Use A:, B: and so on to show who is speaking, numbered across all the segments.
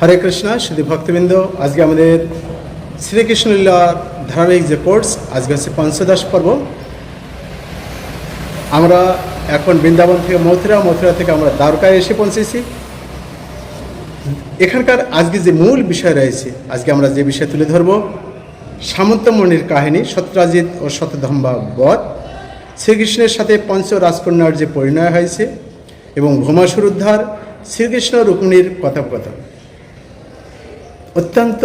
A: হরে কৃষ্ণ, শুধু ভক্তবৃন্দ, আজকে আমাদের শ্রীকৃষ্ণ লীলার ধারাবাহিক যে কোর্স, আজকে হচ্ছে পঞ্চদশ পর্ব। আমরা এখন বৃন্দাবন থেকে মথুরা মথুরা থেকে আমরা দ্বারকায় এসে পৌঁছেছি। এখানকার আজকে যে মূল বিষয় রয়েছে, আজকে আমরা যে বিষয় তুলে ধরব সামন্তমণির কাহিনী সত্যরাজিৎ ও শতধম্বা বধ। শ্রীকৃষ্ণের সাথে পঞ্চ রাজকন্যার যে পরিণয় হয়েছে এবং ভৌমাসুর উদ্ধার, শ্রীকৃষ্ণ রুক্মিণীর কথোপকথন। অত্যন্ত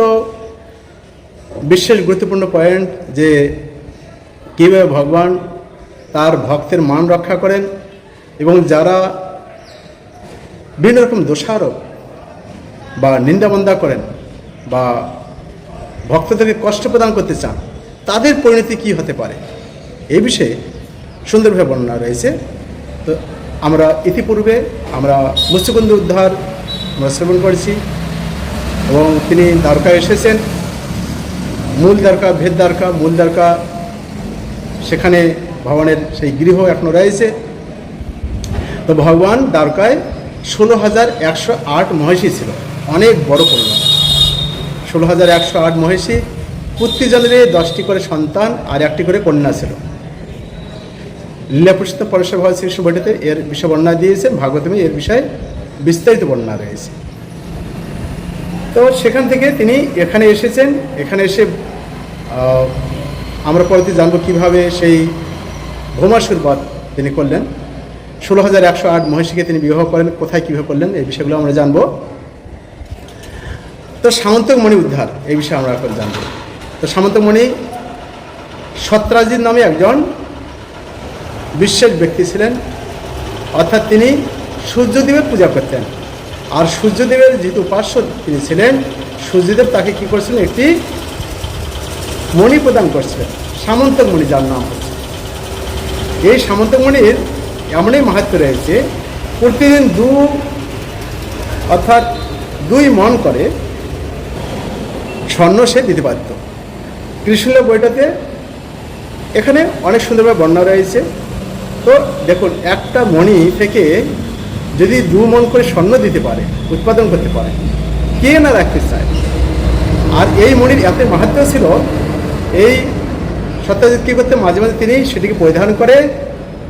A: বিশেষ গুরুত্বপূর্ণ পয়েন্ট যে কীভাবে ভগবান তার ভক্তের মান রক্ষা করেন এবং যারা বিভিন্ন রকম দোষারোপ বা নিন্দাবন্দা করেন বা ভক্তদেরকে কষ্ট প্রদান করতে চান, তাদের পরিণতি কি হতে পারে? এই বিষয়ে সুন্দরভাবে বর্ণনা রয়েছে। তো আমরা ইতিপূর্বে আমরা মুস্তুকুন্দ উদ্ধার আমরা শ্রবণ করেছি। এবং তিনি দ্বারকায় এসেছেন। মূল দ্বারকা, ভেদ দ্বারকা, মূল দ্বারকা, সেখানে ভগবানের সেই গৃহ এখনও রয়েছে। তো ভগবান দ্বারকায় ষোলো হাজার একশো আট মহিষী ছিল। অনেক বড় পরিমাণ। ষোলো হাজার একশো আট মহিষী প্রতিজনের দশটি করে সন্তান আর একটি করে কন্যা ছিল। লীলাপুষিত পরশের ভাব শ্রী বইটিতে এর বিষয় বর্ণনা দিয়েছে। ভাগবতমে এর বিষয়ে বিস্তারিত বর্ণনা রয়েছে। তো সেখান থেকে তিনি এখানে এসেছেন। এখানে এসে আমরা পরবর্তী জানব কীভাবে সেই ভৌমাসুর বধ তিনি করলেন। ষোলো হাজার একশো আট মহিষীকে তিনি বিবাহ করেন, কোথায় কীভাবে করলেন, এই বিষয়গুলো আমরা জানব। তো সামন্তকমণি উদ্ধার, এই বিষয়ে আমরা এখন জানব। তো সামন্তকমণি সত্রাজিৎ নামে একজন বিশেষ ব্যক্তি ছিলেন। অর্থাৎ তিনি সূর্যদেবের পূজা করতেন। আর সূর্যদেবের যেহেতু উপাস্য, তিনি ছিলেন, সূর্যদেব তাকে কি করছিলেন? একটি মণি প্রদান করছিলেন। সামন্তক মণি যার নাম হচ্ছে। এই সামন্তক মণির এমনই মাহাত্ম রয়েছে, প্রতিদিন দু, অর্থাৎ দুই মন করে স্বর্ণ সে দিতে পারত কৃষ্ণলীলা বইটাতে এখানে অনেক সুন্দরভাবে বর্ণনা রয়েছে। তো দেখুন, একটা মণি থেকে যদি দু মন করে স্বর্ণ দিতে পারে, উৎপাদন করতে পারে, কে না রাখতে চায়? আর এই মণির এত মাহাত্ম ছিল, এই সত্যজিৎ কী করতে মাঝে মাঝে তিনি সেটিকে পরিধান করে,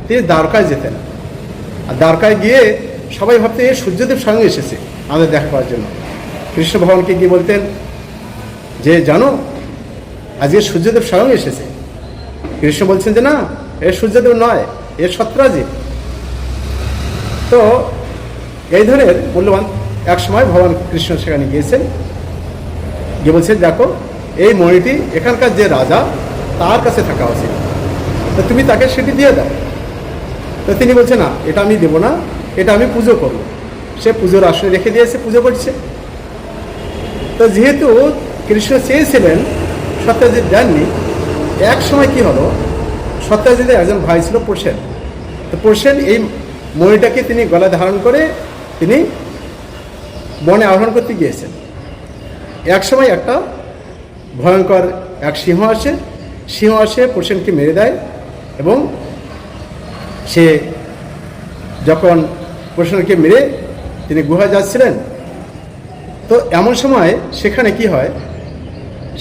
A: তিনি দ্বারকায় যেতেন। আর দ্বারকায় গিয়ে সবাই ভাবতে সূর্যদেব সঙ্গে এসেছে আমাদের দেখা করার জন্য। কৃষ্ণ ভগবানকে গিয়ে বলতেন, যে জানো, আজকে সূর্যদেব স্বয়ং এসেছে। কৃষ্ণ বলছেন যে, না, এ সূর্যদেব নয়, এ সত্রাজিৎ তো এই ধরনের মূল্যবান এক সময় ভগবান কৃষ্ণ সেখানে গিয়েছেন। গিয়ে বলছেন, দেখো, এই মণিটি এখানকার যে রাজা, তার কাছে থাকা উচিত। তো তুমি তাকে সেটি দিয়ে দাও। তো তিনি বলছে না, এটা আমি দেবো না, এটা আমি পুজো করব। সে পুজোর আসনে রেখে দিয়েছে পুজো করছে। তো যেহেতু কৃষ্ণ চেয়েছিলেন সত্যজিৎ দেননি এক সময় কি হলো, সত্যজিতের একজন ভাই ছিল প্রসেন। তো প্রসেন এই মণিটাকে তিনি গলা ধারণ করে তিনি বনে আহরণ করতে গিয়েছেন। এক সময় একটা ভয়ঙ্কর এক সিংহ আসে সিংহ আসে প্রসেনকে মেরে দেয় এবং সে যখন প্রসেনকে মেরে তিনি গুহা যাচ্ছিলেন, তো এমন সময় সেখানে কি হয়?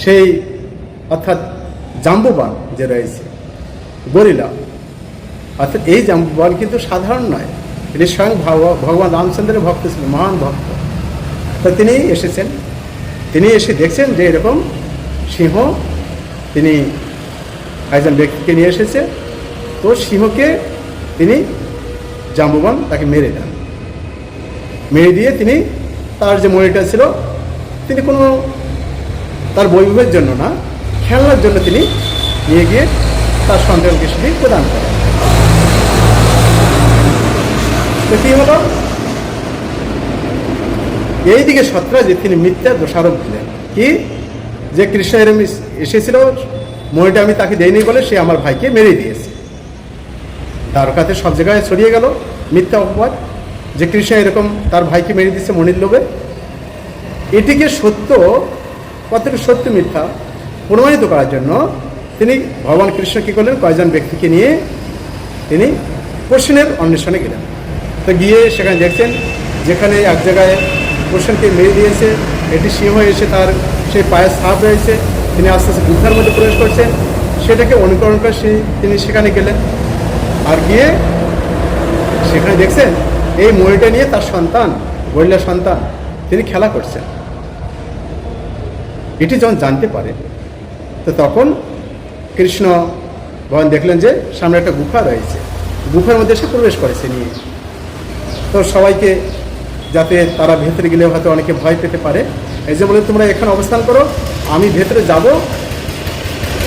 A: সেই অর্থাৎ জাম্বুবান যে রয়েছে, গরিলা, অর্থাৎ এই জাম্বুবান কিন্তু সাধারণ নয়। এটি স্বয়ং ভগ- ভগবান রামচন্দ্রের ভক্ত ছিলেন, মহান ভক্ত। তো তিনি এসেছেন। তিনি এসে দেখছেন যে এরকম সিংহ তিনি একজন ব্যক্তিকে নিয়ে এসেছে। তো সিংহকে তিনি জাম্বুবান তাকে মেরে দেন। মেরে দিয়ে তিনি তার যে মনিটা ছিল, তিনি কোনো তার বৈভবের জন্য না, খেলনার জন্য তিনি নিয়ে গিয়ে তার সন্তানকে সেটি প্রদান করেন। কী হলো? এইদিকে সত্রাজিৎ তিনি মিথ্যা দোষারোপ দিলেন। কি? যে কৃষ্ণ এরম এসেছিল, মনিটা আমি তাকে দেইনি বলে সে আমার ভাইকে মেরে দিয়েছে। দ্বারকাতে সব জায়গায় ছড়িয়ে গেল মিথ্যা অপবাদ। যে কৃষ্ণ এরকম তার ভাইকে মেরে দিচ্ছে মনির লোভে। এটিকে সত্য, কতটুকু সত্য মিথ্যা প্রমাণিত করার জন্য তিনি ভগবান কৃষ্ণ কী করলেন? কয়েকজন ব্যক্তিকে নিয়ে তিনি প্রশ্নের অন্বেষণে গেলেন। তো গিয়ে সেখানে দেখছেন, যেখানে এক জায়গায় প্রশ্নকে মেরে দিয়েছে, এটি সিংহ এসে তার সেই পায়ের সাপ রয়েছে, তিনি আস্তে আস্তে গুহার মধ্যে প্রবেশ করছেন, সেটাকে অনুকরণ করে সে তিনি সেখানে গেলেন। আর গিয়ে সেখানে দেখছেন, এই ময়ূরটা নিয়ে তার সন্তান, গরিলা সন্তান, তিনি খেলা করছেন। এটি যখন জানতে পারে, তো তখন কৃষ্ণ ভগবান দেখলেন যে সামনে একটা গুফা রয়েছে। গুফার মধ্যে সে প্রবেশ করেছে নিয়ে। তো সবাইকে যাতে তারা ভেতরে গেলে হয়তো অনেকে ভয় পেতে পারে। এই যে বলে তোমরা এখানে অবস্থান করো, আমি ভেতরে যাব,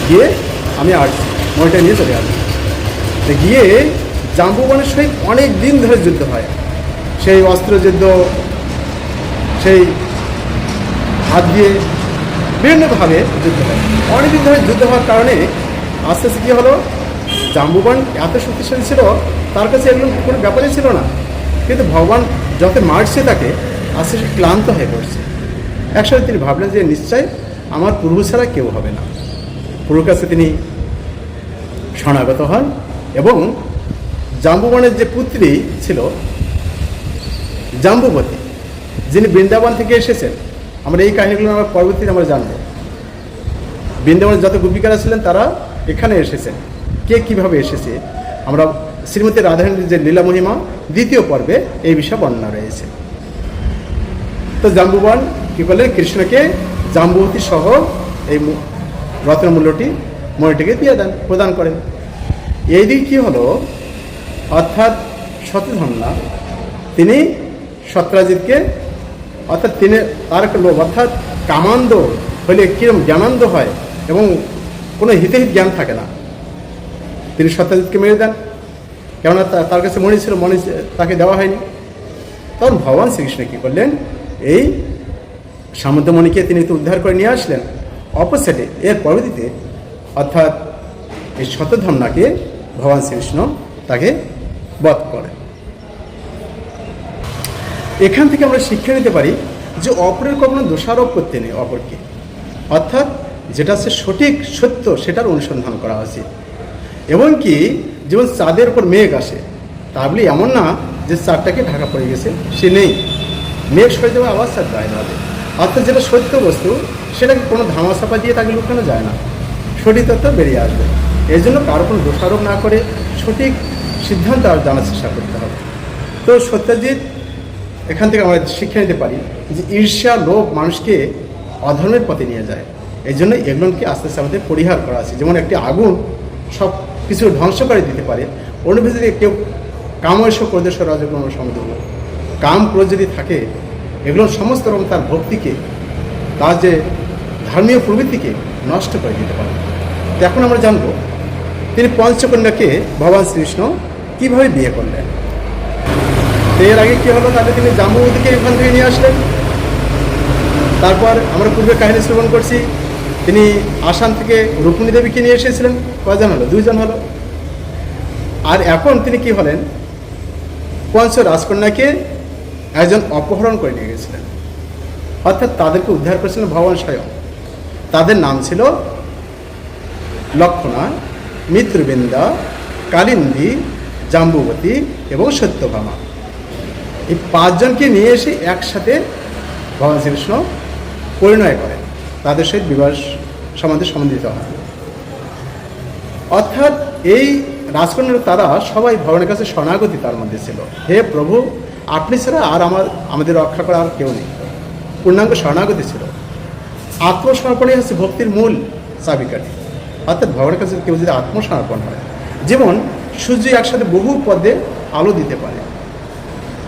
A: গিয়ে আমি আসছি। মইটা নিয়ে চলে আসব। তো গিয়ে জাম্বুবনের সহিত অনেক দিন ধরে যুদ্ধ হয়। সেই অস্ত্র যুদ্ধ, সেই হাত দিয়ে বিভিন্নভাবে যুদ্ধ হয়। অনেকদিন ধরে যুদ্ধ হওয়ার কারণে আস্তে আস্তে কী হলো? জাম্বুবান এত শক্তিশালী ছিল, তার কাছে এগুলো কোনো ব্যাপারই ছিল না। কিন্তু ভগবান যত মারছে তাকে আস্তে আস্তে ক্লান্ত হয়ে পড়ছে। একসাথে তিনি ভাবলেন যে নিশ্চয় আমার পূর্ব ছাড়া কেউ হবে না। পুরুর কাছে তিনি শরণাগত হন এবং জাম্বুবনের যে পুত্রী ছিল, জাম্বুবতী, যিনি বৃন্দাবন থেকে এসেছেন, আমরা এই কাহিনীগুলো আমরা পরবর্তীতে আমরা জানব। বৃন্দাবনের যত গোপিকারা ছিলেন, তারা এখানে এসেছেন। কে কীভাবে এসেছে, আমরা শ্রীমতী রাধারানীর যে লীলা মহিমা দ্বিতীয় পর্বে এই বিষয়ে বর্ণনা রয়েছে। তো জাম্বুবান কী করলেন কৃষ্ণকে জাম্বুবতী সহ এই মু- রত্ন মূল্যটি মণিটিকে দিয়ে দেন, প্রদান করেন। এই দিক কী হলো? অর্থাৎ শতধন্যা তিনি সত্রাজিৎকে অর্থাৎ তিনি তার একটা লোভ, অর্থাৎ কামান্দ হলে কীরকম জ্ঞানান্দ হয় এবং কোনো হিতে হিত জ্ঞান থাকে না। তিনি সত্যাজিৎকে মেরে দেন। কেননা তার কাছে মণি ছিল মণি তাকে দেওয়া হয়নি। তখন ভগবান শ্রীকৃষ্ণ কী করলেন? এই সামন্তমণিকে তিনি তো উদ্ধার করে নিয়ে আসলেন। অপোসাইডে এর পরবর্তীতে অর্থাৎ এই শতধন্যাকে ভগবান শ্রীকৃষ্ণ তাকে বধ করে এখান থেকে আমরা শিক্ষা নিতে পারি যে অপরের কখনো দোষারোপ করতে নেই অপরকে। অর্থাৎ যেটা হচ্ছে সঠিক সত্য, সেটার অনুসন্ধান করা উচিত। এবং কি যেমন চাঁদের উপর মেঘ আসে, তা বলি এমন না যে চাঁদটাকে ঢাকা পড়ে গেছে, সে নেই। মেঘ সরে যাবে আবার চাঁদ গায়ে হবে। অর্থাৎ যেটা সত্য বস্তু, সেটাকে কোনো ধামাচাপা দিয়ে তাকে লুকানো যায় না। সঠিক তথ্য বেরিয়ে আসবে। এই জন্য কারও কোনো দোষারোপ না করে সঠিক সিদ্ধান্ত আর জানার চেষ্টা করতে হবে। তো সত্যজিৎ, এখান থেকে আমরা শিক্ষা নিতে পারি যে ঈর্ষা লোভ মানুষকে অধর্মের পথে নিয়ে যায়। এই জন্য এগুলোকে আস্তে আস্তে আমাদের পরিহার করা আছে। যেমন একটি আগুন সব কিছু ধ্বংস করে দিতে পারে অনুভূতি কেউ কাময়স প্রদেশ রাজগুণ সমুদ্র কাম ক্রোধ যদি থাকে, এগুলো সমস্ত রকম তার ভক্তিকে, তার যে ধর্মীয় প্রবৃত্তিকে নষ্ট করে দিতে পারে। এখন আমরা জানব, তিনি পঞ্চকন্যাকে ভগবান শ্রীকৃষ্ণ কীভাবে বিয়ে করলেন? এর আগে কী হলো? তাহলে তিনি জাম্বুবতীকে এখান থেকে নিয়ে আসলেন। তারপর আমরা পূর্বে কাহিনী শ্রবণ করছি। তিনি আসাম থেকে রুক্মিণী দেবীকে নিয়ে এসেছিলেন। কয়জন হলো? দুইজন হলো। আর এখন তিনি কি হলেন? পঞ্চ রাজকন্যাকে একজন অপহরণ করে নিয়ে গেছিলেন। অর্থাৎ তাদেরকে উদ্ধার করেছিলেন ভগবান স্বয়ং। তাদের নাম ছিল লক্ষণা, মিত্রবৃন্দা, কালিন্দী, জাম্বুবতী এবং সত্যভামা। এই পাঁচজনকে নিয়ে এসে একসাথে ভগবান শ্রীকৃষ্ণ পরিণয় করেন। তাদের সহিত বিবাহ সম্বন্ধে সম্বন্ধিত হয়। অর্থাৎ এই রাজকন্যার তারা সবাই ভগবানের কাছে শরণাগতি তার মধ্যে ছিল। হে প্রভু, আপনি ছাড়া আর আমার, আমাদের রক্ষা করা আর কেউ নেই। পূর্ণাঙ্গ শরণাগতি ছিল। আত্মসমর্পণই হচ্ছে ভক্তির মূল চাবিকাঠি। অর্থাৎ ভগবানের কাছে কেউ যদি আত্মসমর্পণ হয় যেমন সূর্য একসাথে বহু পদে আলো দিতে পারে।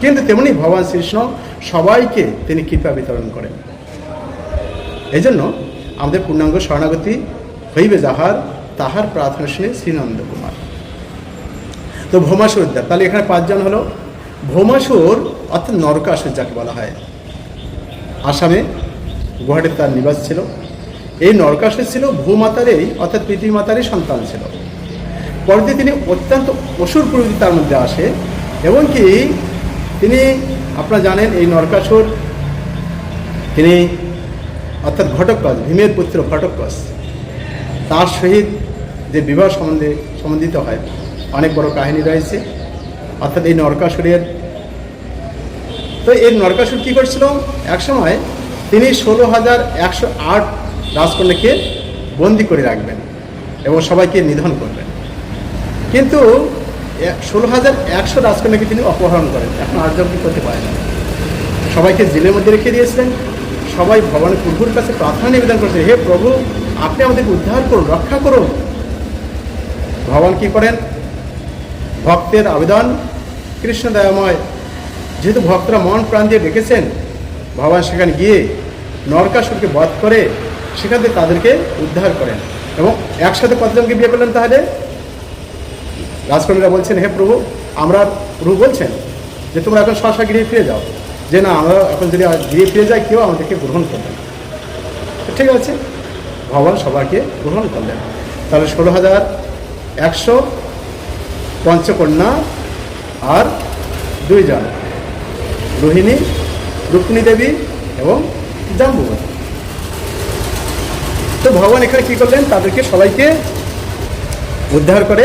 A: কিন্তু তেমনি ভগবান শ্রীকৃষ্ণ সবাইকে তিনি কৃপা বিতরণ করেন। এই জন্য আমাদের পূর্ণাঙ্গ শরণাগতি হইবে যাহার, তাহার প্রার্থনা শুনে শ্রীনন্দ কুমার। তো ভৌমাসুর উদ্যান তাহলে এখানে পাঁচজন হলো। ভৌমাসুর অর্থাৎ নরকাসুর যাকে বলা হয়। আসামে গুয়াহাটিতে তার নিবাস ছিল। এই নরকাসুর ছিল ভূমাতারই, অর্থাৎ মাতারই সন্তান ছিল। পরবর্তী তিনি অত্যন্ত অসুর প্রবৃত্তি তার মধ্যে আসে এবং কি তিনি, আপনারা জানেন, এই নরকাসুর, তিনি অর্থাৎ ঘটককস ভীমের পুত্র ঘটককস তার সহিত যে বিবাহ সম্বন্ধে সম্বন্ধিত হয়, অনেক বড় কাহিনী রয়েছে। অর্থাৎ এই নরকাসুরের তো এই নরকাসুর কী করছিল? একসময় তিনি ষোলো হাজার একশো আট রাজকন্যাকে বন্দি করে রাখবেন এবং সবাইকে নিধন করবেন। কিন্তু ষোলো হাজার একশো রাজকন্যাকে তিনি অপহরণ করেন। এখন আর কি করতে পারেন সবাইকে জেলের মধ্যে রেখে দিয়েছিলেন। সবাই ভগবানের প্রভুর কাছে প্রার্থনা নিবেদন করেছে, হে প্রভু, আপনি আমাদেরকে উদ্ধার করুন, রক্ষা করুন। ভগবান কি করেন? ভক্তের আবেদন কৃষ্ণ দয়াময় যেহেতু ভক্তরা মন প্রাণ দিয়ে ডেকেছেন, ভগবান সেখানে গিয়ে নরকাসুরকে বধ করে সেখান থেকে তাদেরকে উদ্ধার করেন। এবং একসাথে কতজনকে বিয়ে করলেন তাহলে? রাজকন্যারা বলছেন, হে প্রভু, আমরা প্রভু বলছেন যে তোমরা এখন শশা গিরিয়ে ফিরে যাও। যে না, আমরা এখন যদি গিরিয়ে ফিরে যাই, কেউ আমাদেরকে গ্রহণ করবে ঠিক আছে? ভগবান সবাইকে গ্রহণ করলেন। তাহলে ষোলো হাজার একশো পঞ্চকন্যা আর দুইজন, রোহিণী, রুক্মিণী দেবী এবং জাম্বুবতী। তো ভগবান এখানে কী করলেন? তাদেরকে সবাইকে উদ্ধার করে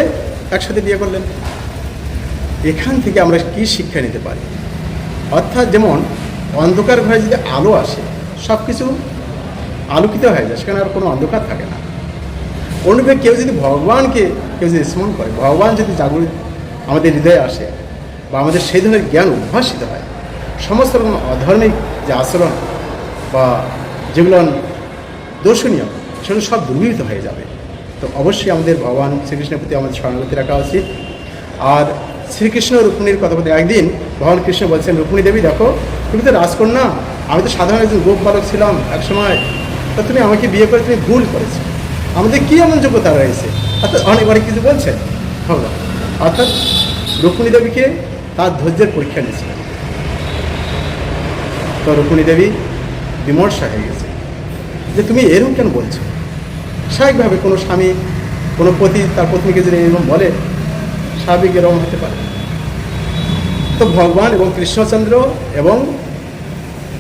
A: একসাথে বিয়ে করলেন। এখান থেকে আমরা কি শিক্ষা নিতে পারি? অর্থাৎ যেমন অন্ধকার ঘরে যদি আলো আসে সব কিছু আলোকিত হয়ে যায়, সেখানে আর কোনো অন্ধকার থাকে না। অন্যভাবে কেউ যদি ভগবানকে, কেউ যদি স্মরণ করে, ভগবান যদি জাগরিত আমাদের হৃদয়ে আসে বা আমাদের সেই ধরনের জ্ঞান উদ্ভাসিত হয়, সমস্ত রকম অধর্মিক যে আচরণ বা যেগুলো দর্শনীয়, সেগুলো সব দূরীভূত হয়ে যাবে। তো অবশ্যই আমাদের ভগবান শ্রীকৃষ্ণের প্রতি আমাদের সহানুভূতি রাখা উচিত। আর শ্রীকৃষ্ণ রুক্মিণীর কথা বলতে একদিন ভগবান কৃষ্ণ বলছেন, রুক্মিণী দেবী, দেখো, তুমি তো রাজকন্যা, আমি তো সাধারণ একজন গোপ বালক ছিলাম একসময়। তো তুমি আমাকে বিয়ে করে, তুমি ভুল করেছ। আমাদের কী এমন যোগ্যতা রয়েছে? অর্থাৎ অনেক অনেক কিছু বলছেন ভগবান অর্থাৎ রুক্মিণী দেবীকে তার ধৈর্যের পরীক্ষা নিয়েছিলেন তো রুক্মিণী দেবী বিমর্ষা হয়ে গেছে। যে তুমি এরকম কেন বলছো? স্বাভাবিকভাবে কোনো স্বামী, কোনো পতি তার পত্নীকে যদি এরকম বলে স্বাভাবিক এরকম হতে পারে। তো ভগবান এবং কৃষ্ণচন্দ্র এবং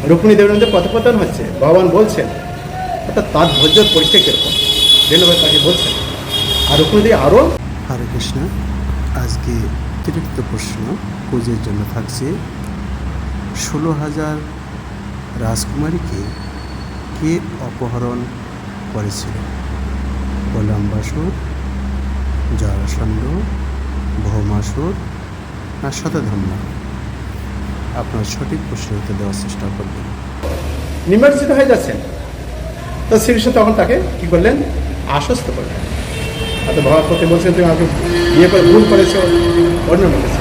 A: রুক্মিণী দেবীর মধ্যে কথোপকথন হচ্ছে, ভগবান বলছেন, অর্থাৎ তার ধৈর্যের পরীক্ষা কীরকম? বেলভাই তাকে বলছেন, আর রুক্মিণী আরও
B: হরে কৃষ্ণ, আজকে অতিরিক্ত প্রশ্ন, পুজোর জন্য থাকছে, ষোলো হাজার রাজকুমারীকে কে অপহরণ করেছিল? কলাম্বাসুর জরাসন্ধ ভৌমাসুর না শতধম্য আপনার সঠিক প্রশ্নের উত্তর দেওয়ার চেষ্টা করবেন।
A: নিমজ্জিত হয়ে যাচ্ছেন। তো শ্রীকৃষ্ণ তখন তাকে কি করলেন? আশ্বস্ত করলেন। হয়তো ভগবতী বলছেন তুমি আমাকে বিয়ে করে ভুল করেছ অন্য করেছে।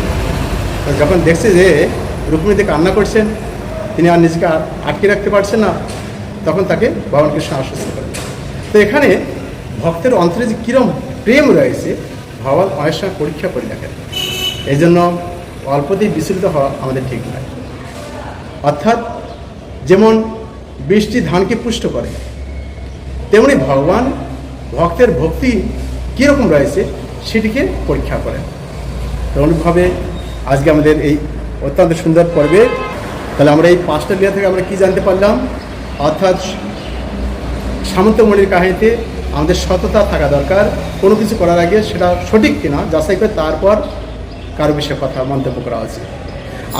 A: যখন দেখছে যে রুক্মিণীতে কান্না করছেন তিনি আর নিজেকে আটকে রাখতে পারছেন না, তখন তাকে ভগবান কৃষ্ণ আশ্বস্ত করলেন। তো এখানে ভক্তের অন্তরে যে কীরম প্রেম রয়েছে ভগবান অনেক সময় পরীক্ষা করে দেখেন এই জন্য অল্পতেই বিচলিত হওয়া আমাদের ঠিক নয়। অর্থাৎ যেমন বৃষ্টি ধানকে পুষ্ট করে, তেমনি ভগবান ভক্তের ভক্তি কীরকম রয়েছে সেটিকে পরীক্ষা করেন। তেমনভাবে আজকে আমাদের এই অত্যন্ত সুন্দর পর্বে, তাহলে আমরা এই পাঁচটা লীলা থেকে আমরা কি জানতে পারলাম? অর্থাৎ সামন্তমণির কাহিনীতে আমাদের সততা থাকা দরকার। কোনো কিছু করার আগে সেটা সঠিক কিনা, যাচাই করে তারপর কারও বিষয়ে কথা, মন্তব্য করা উচিত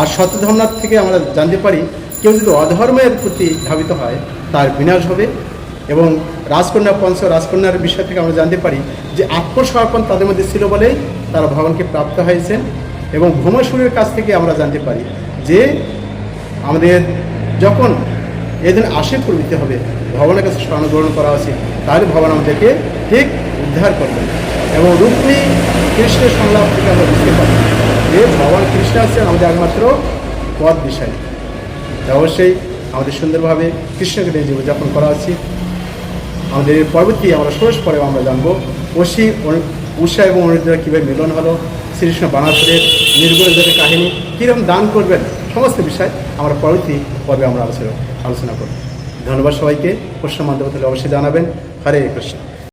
A: আর সত্যধর্মনাথ থেকে আমরা জানতে পারি, কেউ যদি অধর্মের প্রতি ধাবিত হয়, তার বিনাশ হবে। এবং রাজকন্যা পঞ্চ, রাজকন্যার বিষয় থেকে আমরা জানতে পারি যে আত্মসমর্পণ তাদের মধ্যে ছিল বলেই তারা ভগবানকে প্রাপ্ত হয়েছেন। এবং ভৌমাসুরের কাছ থেকে আমরা জানতে পারি যে আমাদের যখন এদিন আশীর প্রবৃত্তি হবে। ভগবানের কাছে স্মরণ গ্রহণ করা উচিত। তাহলে ভগবান আমাদেরকে ঠিক উদ্ধার করবেন এবং রুক্মিণী কৃষ্ণের সংলাপ থেকে আমরা বুঝতে পারি যে ভগবান কৃষ্ণ আছেন আমাদের একমাত্র পথ বিষয় অবশ্যই আমাদের সুন্দরভাবে কৃষ্ণকে নিয়ে জীবনযাপন করা উচিত। আমাদের পরবর্তী আমরা ষোড়শ পরে আমরা জানব। অসি উষা এবং অনিদ্রা কীভাবে মিলন হলো? শ্রীকৃষ্ণ বানাসুরের নির্গুণের কাহিনী কীরকম দান করবেন? সমস্ত বিষয় আমরা পরবর্তী পর্বে আমরা আলোচনা আলোচনা করব। ধন্যবাদ সবাইকে। প্রশ্ন মাধ্যমে অবশ্যই জানাবেন। হরে কৃষ্ণ।